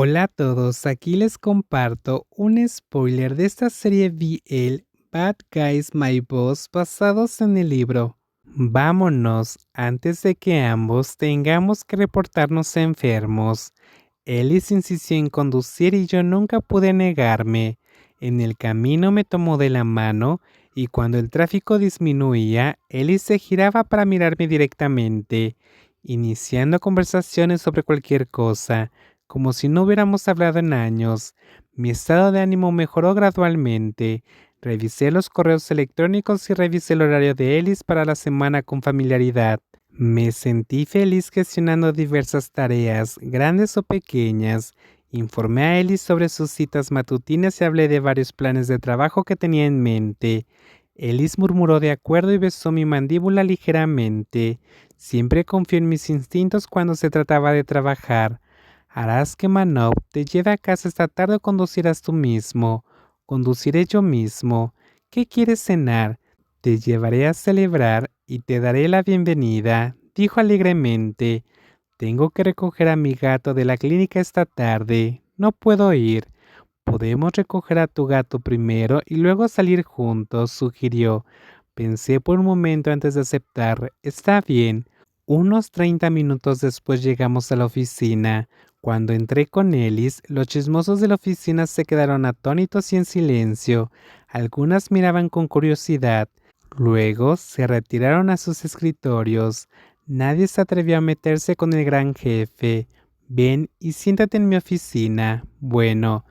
Hola a todos, aquí les comparto un spoiler de esta serie BL Bad Guys My Boss basados en el libro. Vámonos antes de que ambos tengamos que reportarnos enfermos. Ellis insistió en conducir y yo nunca pude negarme. En el camino me tomó de la mano y cuando el tráfico disminuía, Ellis se giraba para mirarme directamente, iniciando conversaciones sobre cualquier cosa como si no hubiéramos hablado en años. Mi estado de ánimo mejoró gradualmente. Revisé los correos electrónicos y revisé el horario de Ellis para la semana con familiaridad. Me sentí feliz gestionando diversas tareas, grandes o pequeñas. Informé a Ellis sobre sus citas matutinas y hablé de varios planes de trabajo que tenía en mente. Ellis murmuró de acuerdo y besó mi mandíbula ligeramente. Siempre confió en mis instintos cuando se trataba de trabajar. Harás que Manov te lleve a casa esta tarde o conducirás tú mismo. Conduciré yo mismo. ¿Qué quieres cenar? Te llevaré a celebrar y te daré la bienvenida, dijo alegremente. Tengo que recoger a mi gato de la clínica esta tarde. No puedo ir. Podemos recoger a tu gato primero y luego salir juntos, sugirió. Pensé por un momento antes de aceptar. Está bien. Unos 30 minutos después llegamos a la oficina. Cuando entré con Ellis, los chismosos de la oficina se quedaron atónitos y en silencio. Algunas miraban con curiosidad. Luego se retiraron a sus escritorios. Nadie se atrevió a meterse con el gran jefe. Ven y siéntate en mi oficina. Bueno,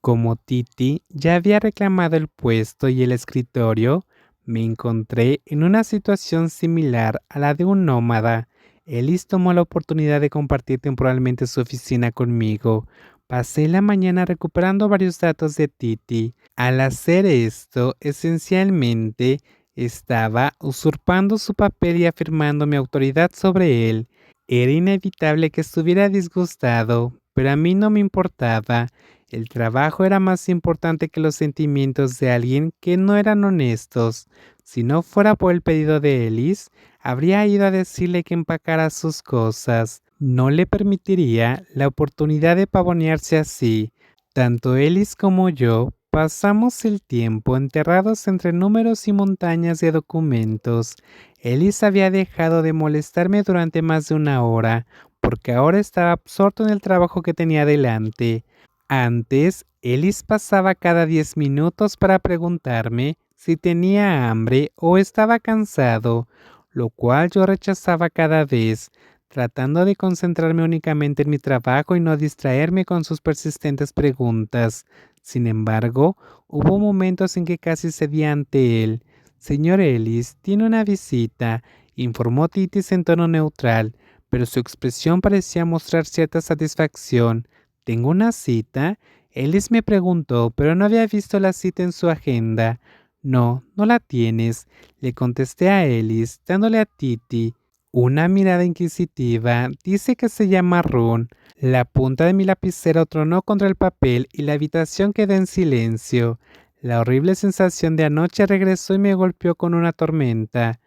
como Titi ya había reclamado el puesto y el escritorio, me encontré en una situación similar a la de un nómada. Ellis tomó la oportunidad de compartir temporalmente su oficina conmigo. Pasé la mañana recuperando varios datos de Titi. Al hacer esto, esencialmente, estaba usurpando su papel y afirmando mi autoridad sobre él. Era inevitable que estuviera disgustado, pero a mí no me importaba. El trabajo era más importante que los sentimientos de alguien que no eran honestos. Si no fuera por el pedido de Ellis, habría ido a decirle que empacara sus cosas. No le permitiría la oportunidad de pavonearse así. Tanto Ellis como yo pasamos el tiempo enterrados entre números y montañas de documentos. Ellis había dejado de molestarme durante más de una hora, porque ahora estaba absorto en el trabajo que tenía delante. Antes, Ellis pasaba cada diez minutos para preguntarme si tenía hambre o estaba cansado, lo cual yo rechazaba cada vez, tratando de concentrarme únicamente en mi trabajo y no distraerme con sus persistentes preguntas. Sin embargo, hubo momentos en que casi cedí ante él. Señor Ellis, tiene una visita, informó Titis en tono neutral, pero su expresión parecía mostrar cierta satisfacción. ¿Tengo una cita? Ellis me preguntó, pero no había visto la cita en su agenda. No, no la tienes, le contesté a Ellis, dándole a Titi una mirada inquisitiva. Dice que se llama Run. La punta de mi lapicero tronó contra el papel y la habitación quedó en silencio. La horrible sensación de anoche regresó y me golpeó con una tormenta.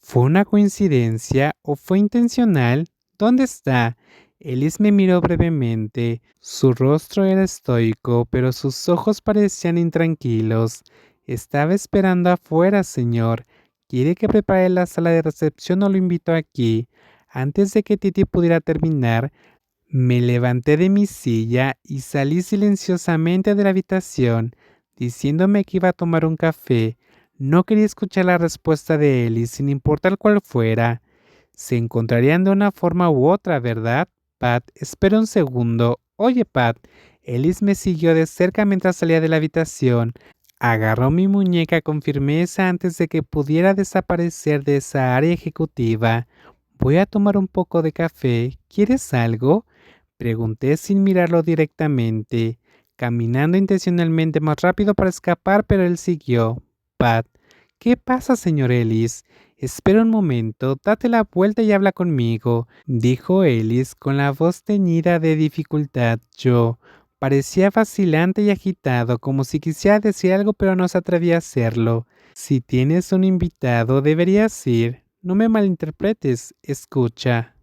¿Fue una coincidencia o fue intencional? ¿Dónde está? Ellis me miró brevemente. Su rostro era estoico, pero sus ojos parecían intranquilos. Estaba esperando afuera, señor. ¿Quiere que prepare la sala de recepción o lo invito aquí? Antes de que Titi pudiera terminar, me levanté de mi silla y salí silenciosamente de la habitación, diciéndome que iba a tomar un café. No quería escuchar la respuesta de Ellis, sin importar cuál fuera. Se encontrarían de una forma u otra, ¿verdad? Pat, espera un segundo. Oye, Pat. Ellis me siguió de cerca mientras salía de la habitación. Agarró mi muñeca con firmeza antes de que pudiera desaparecer de esa área ejecutiva. Voy a tomar un poco de café. ¿Quieres algo? Pregunté sin mirarlo directamente, caminando intencionalmente más rápido para escapar, pero él siguió. Pat, ¿qué pasa, señor Ellis? Espera un momento, date la vuelta y habla conmigo, dijo Ellis con la voz teñida de dificultad. Yo parecía vacilante y agitado, como si quisiera decir algo pero no se atrevía a hacerlo. Si tienes un invitado, deberías ir. No me malinterpretes, escucha.